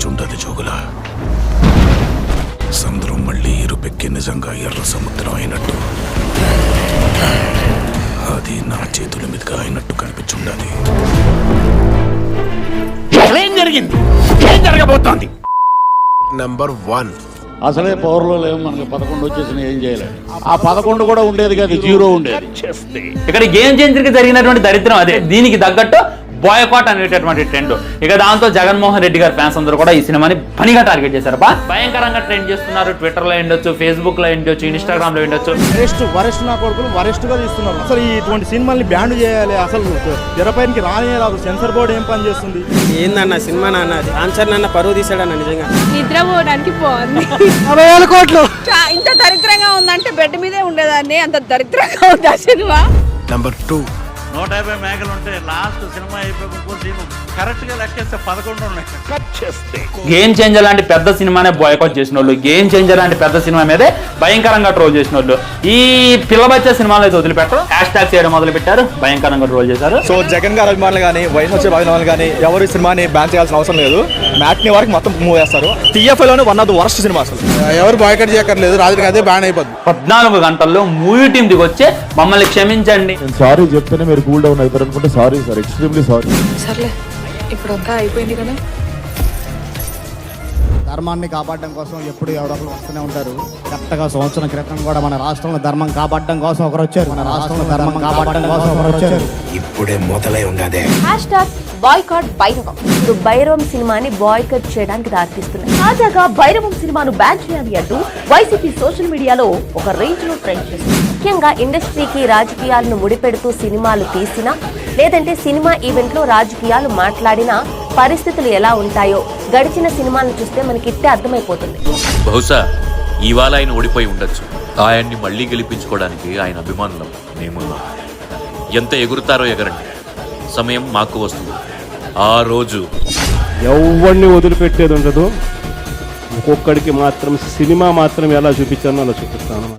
అనిపించుంటది జోగుల. సముద్రం మళ్ళీ ఇరుపెక్కి నిజంగా ఎర్ర సముద్రం అయినట్టు. అది నా చేతుల మీదుగా అయినట్టు కనిపించుండదు ఏం జరిగింది? ఏం జరగబోతోంది? నంబర్ వన్ అసలే పవర్లో లేవు మనకి పదకొండు వచ్చేసిన ఏం చేయలేదు ఆ పదకొండు కూడా ఉండేది కాదు జీరో ఉండేది. ఇక్కడ గేమ్ చేంజర్కి జరిగినటువంటి దరిద్రం అదే. దీనికి తగ్గట్టు బాయ్కాట్ అనేటటువంటి ట్రెండ్ ఇక దాంతో జగన్మోహన్ రెడ్డి గారి ఫ్యాన్స్ అందరూ కూడా ఈ సినిమాని పనిగా టార్గెట్ చేశారు. బా భయంకరంగా ట్రెండ్ చేస్తున్నారు. ట్విట్టర్లో ఉండొచ్చు ఫేస్బుక్లో ఉండొచ్చు ఇన్స్టాగ్రామ్లో ఉండొచ్చు వరెస్ట్ వరెస్ట్ నా కొడుకులు వరెస్ట్గా తీస్తున్నారు. అసలు ఈ ఇటువంటి సినిమాల్ని బ్యాన్ చేయాలి. అసలు తెరపైనకి రానియరాదు సెన్సర్ బోర్డు ఏం పని చేస్తుంది? ఏందన్న సినిమా నాన్న అది? ఆన్సర్ నాన్న పరువు తీసాడన్న నిజంగా. నిద్రపోవడానికి బాగుంది అరవై వేల కోట్లు. ఇంత దరిద్రంగా ఉందంటే బెడ్ మీదే ఉండేదాన్ని. అంత దరిద్రంగా ఉంది ఆ సినిమా? నంబర్ టూ నూట యాభై మేకలు ఉంటే లాస్ట్ సినిమా అయిపోయి సీన్ కరెక్ట్గా లెక్కేస్తే పదకొండు ఉన్నాయి. గేమ్ చేంజర్ లాంటి పెద్ద సినిమానే బాయ్కాట్ చేసిన వాళ్ళు గేమ్ చేంజర్ లాంటి పెద్ద సినిమా మీదే భయంకరంగా ట్రోల్ చేసిన వాళ్ళు ఈ పిల్లబచ్చే సినిమాలు అయితే వదిలిపెట్టరు. హ్యాష్ ట్యాగ్ చేయడం మొదలు పెట్టారు భయంకరంగా ట్రోల్ చేశారు. సో జగన్ గారి అభిమానులు కానీ వయసు వచ్చే అభిమానులు కానీ ఎవరు ఈ సినిమాని బ్యాన్ చేయాల్సిన అవసరం లేదు. మ్యాట్ని వరకు మొత్తం మూవ్ చేస్తారు. టీఎఫ్ఐ లోనే one of the worst cinema అసలు. ఎవరు బాయ్కట్ చేయక్కర్లేదు. రాత్రికి అదే బ్యాన్ అయిపోద్ది. పద్నాలుగు గంటల్లో మూవీ టీం దిగొచ్చే మమ్మల్ని క్షమించండి. సారీ చెప్తేనే కూల్ డౌన్ అవుతారు అనుకుంటే సారీ సార్ ఎక్స్ట్రీమ్లీ సారీ సర్లే ఇప్పుడు అంతా అయిపోయింది కదా. ధర్మాన్ని కాపాడడం కోసం ఎప్పుడు ఎవరో ఒకరు వస్తూనే ఉంటారు. కరెక్ట్గా సంవత్సరం క్రితం కూడా మన రాష్ట్రంలో ధర్మం కాపాడడం కోసం ఒకరు వచ్చారు. మన రాష్ట్రంలో ధర్మం కాపాడడం కోసం ఒకరు వచ్చారు. ఇప్పుడే మొదలై ఉన్నదే. హ్యాష్ ట్యాగ్ బాయ్కాట్ భైరవం ఇప్పుడు భైరవం సినిమాని బాయ్కట్ చేయడానికి దారితీస్తుంది తాజాగా భైరవం సినిమాను బ్యాన్ చేయాలి అంటూ వైసీపీ సోషల్ మీడియాలో ఒక రేంజ్లో ట్రెండ్ చేస్తుంది. ముఖ్యంగా ఇండస్ట్రీకి రాజకీయాలను ముడిపెడుతూ సినిమాలు తీసినా లేదంటే సినిమా ఈవెంట్లో రాజకీయాలు మాట్లాడినా పరిస్థితులు ఎలా ఉంటాయో గడిచిన సినిమాలను చూస్తే మనకి ఇట్టే అర్థమైపోతుంది. బహుశా ఇవాళ ఆయన ఓడిపోయి ఉండొచ్చు. ఆయన్ని మళ్ళీ గెలిపించుకోవడానికి ఆయన అభిమానులం. మేమున్నాం ఎంత ఎగురుతారో ఎగరండి. సమయం మాకు వస్తుంది. ఆ రోజు. ఎవరిని వదిలిపెట్టేది ఉండదు. ఒక్కొక్కడికి మాత్రం సినిమా మాత్రం ఎలా చూపించానో అలా చూపిస్తాను.